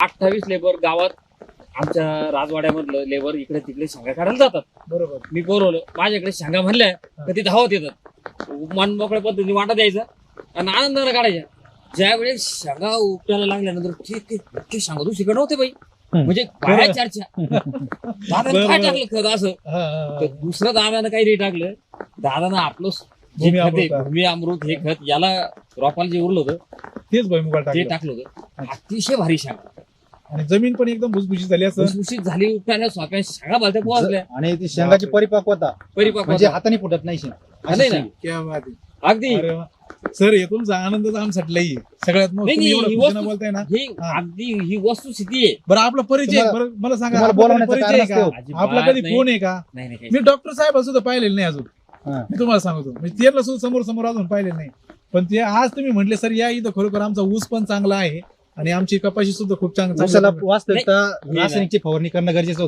अठ्ठावीस लेबर गावात आमच्या राजवाड्यामधलं लेबर इकडे तिकडे शेंगा काढायला जातात. बरोबर. मी बोलवलं माझ्याकडे शेंगा म्हणल्या का ते धावत येतात मन मोकळ्या पद्धतीने वाटा द्यायचा आणि आनंदाने काढायच्या. ज्या वेळेस शेंगा उपटायला लागल्यानंतर ठीक ते शेंगा तू शिकत नव्हते बाई. म्हणजे चर्चा. दादा काय. टाकलं खत असं. तर दुसरं दादानं काही नाही टाकलं. दादानं आपलं जे भूमी खत आहे, अमृत. भूमी अमृत हे खत याला रोपाला जे उरलं होतं तेच भुईमुगाला ते टाकलं. टाकलं होतं. अतिशय भारी शेंगा. आणि जमीन पण एकदम भुसभुशीत झाली असं. भुसभुशीत झाली उपटायला सोप्या शेंगा भलत्या पोहोचल्या आणि ती शेंगाची परिपक्वता परिपक्व म्हणजे हाताने फुटत नाही शेंग. हा, नाही ना क्या बात आहे. अगदी. अरे वा. सर हे तुमचा आनंदच आहे. सगळ्यात मग नाही, तुम्ही नाही, एवढं ही खुशीनं वस्तू- बोलताय ना? ही हा. अगदी ही वस्तुस्थिती आहे. बरं आपला परिचय तुम्हाला- बरं मला सांगा तुम्हाला आपला बोलावण्याचं परिचय कारण आहे का? अजिबात आपला कधी नाही. फोन आहे का? नाही नाही काही. मी डॉक्टर साहेब सुद्धा पाहिलेलं नाही अजून. हा. मी तुम्हाला सांगतो. म्हणजे त्यांना सुद्धा समोर समोर अजून पाहिलेलं नाही. पण ते आज तुम्ही म्हटले सर या इथं खरोखर आमचा ऊस पण चांगला आहे. आणि आमची कपाशी सुद्धा खूप ऊसाला चांगली वास्तविकता. रासायनिकची फवारणी करणं गरजेचं होतं